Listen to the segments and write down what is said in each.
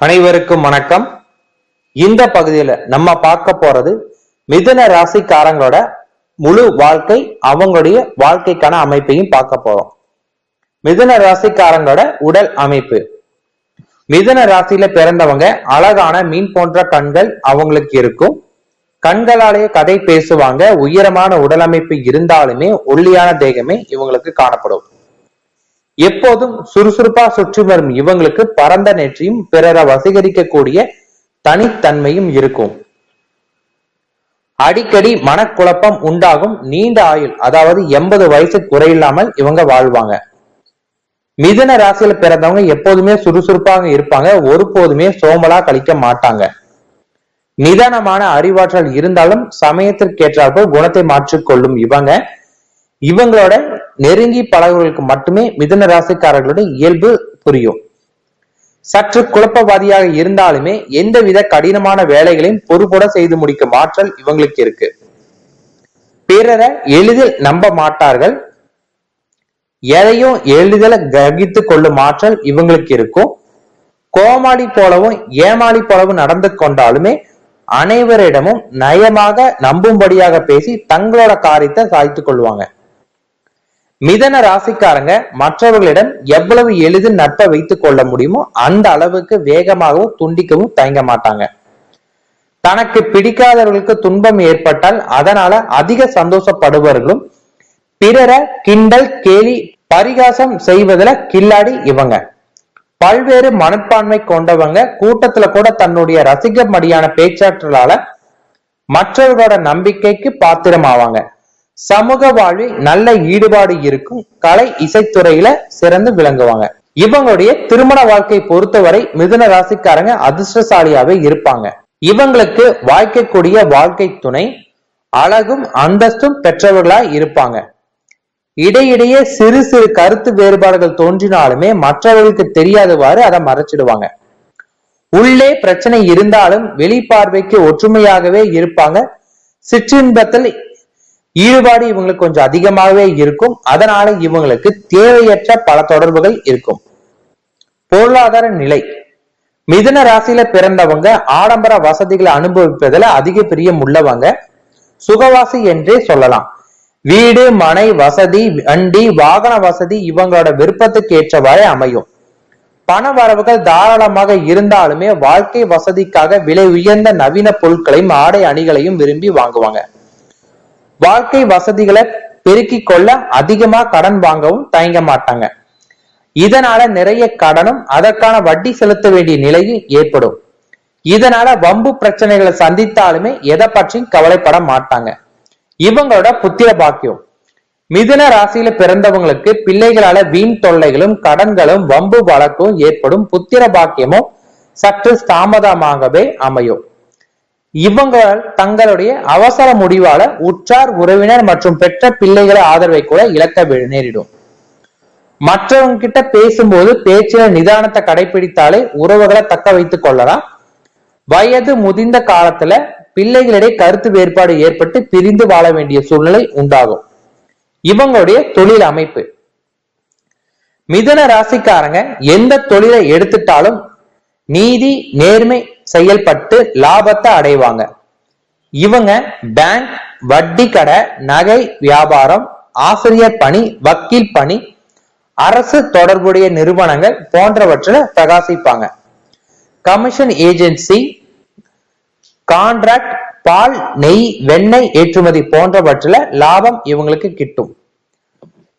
அனைவருக்கும் வணக்கம். இந்த பகுதியில நம்ம பார்க்க போறது மிதுன ராசிக்காரங்களோட முழு வாழ்க்கை அவங்களுடைய வாழ்க்கைக்கான அமைப்பையும் பார்க்க போறோம். மிதுன ராசிக்காரங்களோட உடல் அமைப்பு. மிதுன ராசியில பிறந்தவங்க அழகான மீன் போன்ற கண்கள் அவங்களுக்கு இருக்கும். கண்களாலேயே கதை பேசுவாங்க உயரமான உடலமைப்பு இருந்தாலுமே ஒல்லியான தேகமே இவங்களுக்கு காணப்படும். எப்போதும் சுறுசுறுப்பா சுற்றி வரும் இவங்களுக்கு பரந்த நெற்றியும் பிறரை வசீகரிக்கக்கூடிய தனித்தன்மையும் இருக்கும். அடிக்கடி மனக்குழப்பம் உண்டாகும் நீண்ட ஆயுள் அதாவது எண்பது வயசு குறையில்லாமல் இவங்க வாழ்வாங்க. மிதுன ராசியில பிறந்தவங்க எப்போதுமே சுறுசுறுப்பாக இருப்பாங்க ஒருபோதுமே சோமலா கழிக்க மாட்டாங்க. நிதானமான அறிவாற்றல் இருந்தாலும் சமயத்திற்கேற்றாற்போல் குணத்தை மாற்றிக்கொள்ளும் இவங்க. இவங்களோட நெருங்கி பழகுவர்களுக்கு மட்டுமே மிதன ராசிக்காரர்களோட இயல்பு புரியும். சற்று குழப்பவாதியாக இருந்தாலுமே எந்தவித கடினமான வேலைகளையும் பொறுப்புட செய்து முடிக்கும் ஆற்றல் இவங்களுக்கு இருக்கு. பிறரை எளிதில் நம்ப மாட்டார்கள். எதையும் எளிதில் கிரகித்து கொள்ளும் ஆற்றல் இவங்களுக்கு இருக்கும். கோமாளி போலவும் ஏமாளி போலவும் நடந்து கொண்டாலுமே அனைவரிடமும் நயமாக நம்பும்படியாக பேசி தங்களோட காரியத்தை சாய்த்துக் கொள்வாங்க. மிதன ராசிக்காரங்க மற்றவர்களிடம் எவ்வளவு எளிதில் நட்பை வைத்துக் கொள்ள முடியுமோ அந்த அளவுக்கு வேகமாகவும் துண்டிக்கவும் தயங்க மாட்டாங்க. தனக்கு பிடிக்காதவர்களுக்கு துன்பம் ஏற்பட்டால் அதனால அதிக சந்தோஷப்படுபவர்களும் பிறரை கிண்டல் கேலி பரிகாசம் செய்வதில் கில்லாடி இவங்க. பல்வேறு மனப்பான்மை கொண்டவங்க கூட்டத்துல கூட தன்னுடைய ரசிகமடியான பேச்சாற்றலால மற்றவர்களோட நம்பிக்கைக்கு பாத்திரம் ஆவாங்க சமூக வாழ்வில் நல்ல ஈடுபாடு இருக்கும் கலை இசைத்துறையில சிறந்து விளங்குவாங்க. இவங்களுடைய திருமண வாழ்க்கை பொறுத்தவரை மிதுன ராசிக்காரங்க அதிர்ஷ்டசாலியாவே இருப்பாங்க. இவங்களுக்கு வாய்க்கக்கூடிய வாழ்க்கை துணை அழகும் அந்தஸ்தும் பெற்றவர்களா இருப்பாங்க. இடையிடையே சிறு சிறு கருத்து வேறுபாடுகள் தோன்றினாலுமே மற்றவர்களுக்கு தெரியாதவாறு அதை மறைச்சிடுவாங்க. உள்ளே பிரச்சனை இருந்தாலும் வெளிப்பார்வைக்கு ஒற்றுமையாகவே இருப்பாங்க. சிற்றின்பத்தில் ஈடுபாடு இவங்களுக்கு கொஞ்சம் அதிகமாகவே இருக்கும். அதனால இவங்களுக்கு தேவையற்ற பல தொடர்புகள் இருக்கும். பொருளாதார நிலை. மிதுன ராசியில பிறந்தவங்க ஆடம்பர வசதிகளை அனுபவிப்பதில் அதிக பிரியம் உள்ளவங்க. சுகவாசி என்றே சொல்லலாம். வீடு மனை வசதி வண்டி வாகன வசதி இவங்களோட விருப்பத்துக்கு ஏற்றவாறு அமையும். பண வரவுகள் தாராளமாக இருந்தாலுமே வாழ்க்கை வசதிக்காக விலை உயர்ந்த நவீன பொருட்களையும் ஆடை அணிகளையும் விரும்பி வாங்குவாங்க. வாழ்க்கை வசதிகளை பெருக்கிக் கொள்ள அதிகமா கடன் வாங்கவும் தயங்க மாட்டாங்க. இதனால நிறைய கடனும் அதற்கான வட்டி செலுத்த வேண்டிய நிலையும் ஏற்படும். இதனால வம்பு பிரச்சனைகளை சந்தித்தாலுமே எதை பற்றியும் கவலைப்பட மாட்டாங்க. இவங்களோட புத்திர பாக்கியம். மிதுன ராசியில பிறந்தவங்களுக்கு பிள்ளைகளால வீண் தொல்லைகளும் கடன்களும் வம்பு வழக்கும் ஏற்படும் புத்திர பாக்கியமும் சற்று தாமதமாகவே அமையும். இவங்களால் தங்களுடைய அவசர முடிவால உற்றார் உறவினர் மற்றும் பெற்ற பிள்ளைகளை ஆதரவை கூட இழக்க நேரிடும். மற்றவங்க கிட்ட பேசும்போது பேச்சில நிதானத்தை கடைபிடித்தாலே உறவுகளை தக்க வைத்துக் கொள்ளலாம். வயது முதிர்ந்த காலத்துல பிள்ளைகளிடையே கருத்து வேறுபாடு ஏற்பட்டு பிரிந்து வாழ வேண்டிய சூழ்நிலை உண்டாகும். இவங்களுடைய தொழில் அமைப்பு. மிதுன ராசிக்காரங்க எந்த தொழிலை எடுத்துட்டாலும் நீதி நேர்மை செயல்பட்டு லாபத்தை அடைவாங்க. இவங்க பேங்க் வட்டி கடை நகை வியாபாரம் ஆசிரியர் பணி வக்கீல் பணி அரசு தொடர்புடைய நிறுவனங்கள் போன்றவற்றில் பிரகாசிப்பாங்க. கமிஷன் ஏஜென்சி கான்ட்ராக்ட் பால் நெய் வெண்ணெய் ஏற்றுமதி போன்றவற்றில் லாபம் இவங்களுக்கு கிட்டும்.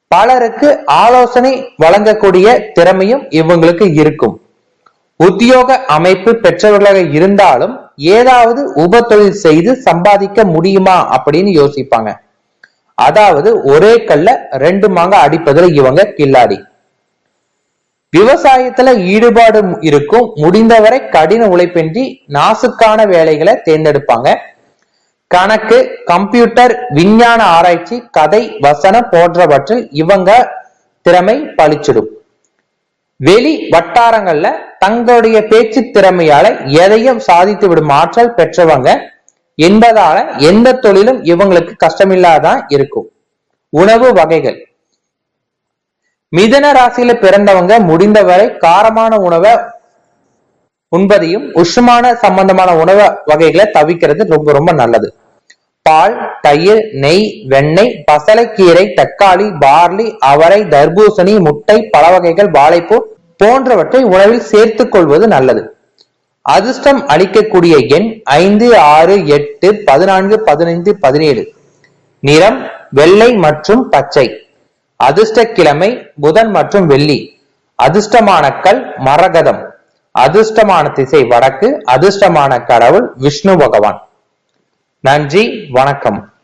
பலருக்கு ஆலோசனை வழங்கக்கூடிய திறமையும் இவங்களுக்கு இருக்கும். உத்தியோக அமைப்பு பெற்றவர்களாக இருந்தாலும் ஏதாவது உப தொழில் செய்து சம்பாதிக்க முடியுமா அப்படின்னு யோசிப்பாங்க. அதாவது ஒரே கல்ல ரெண்டு மாங்க அடிப்பதுல இவங்க கில்லாடி. விவசாயத்துல ஈடுபாடு இருக்கும் முடிந்தவரை கடின உழைப்பின்றி நாசுக்கான வேலைகளை தேர்ந்தெடுப்பாங்க. கணக்கு கம்ப்யூட்டர் விஞ்ஞான ஆராய்ச்சி கதை வசனம் போன்றவற்றில் இவங்க திறமை பளிச்சிடும் வெளி வட்டாரங்கள்ல தங்களுடைய பேச்சு திறமையால எதையும் சாதித்து விடும் ஆற்றல் பெற்றவங்க என்பதால எந்த தொழிலும் இவங்களுக்கு கஷ்டமில்லாதான் இருக்கும். உணவு வகைகள். மிதன ராசியில பிறந்தவங்க முடிந்தவரை காரமான உணவை உண்பதையும் உஷ்ணமான சம்பந்தமான உணவு வகைகளை தவிக்கிறது ரொம்ப ரொம்ப நல்லது. பால் தயிர் நெய் வெண்ணெய் பசலைக்கீரை தக்காளி பார்லி அவரை தர்பூசணி முட்டை பல வகைகள் வாழைப்பூ போன்றவற்றை உணவில் சேர்த்துக் கொள்வது நல்லது. அதிர்ஷ்டம் அளிக்கக்கூடிய எண் ஐந்து ஆறு எட்டு பதினான்கு பதினைந்து பதினேழு. நிறம் வெள்ளை மற்றும் பச்சை. அதிர்ஷ்ட கிழமை புதன் மற்றும் வெள்ளி. அதிர்ஷ்டமான கல் மரகதம். அதிர்ஷ்டமான திசை வடக்கு. அதிர்ஷ்டமான கடவுள் விஷ்ணு பகவான். நன்றி வணக்கம்.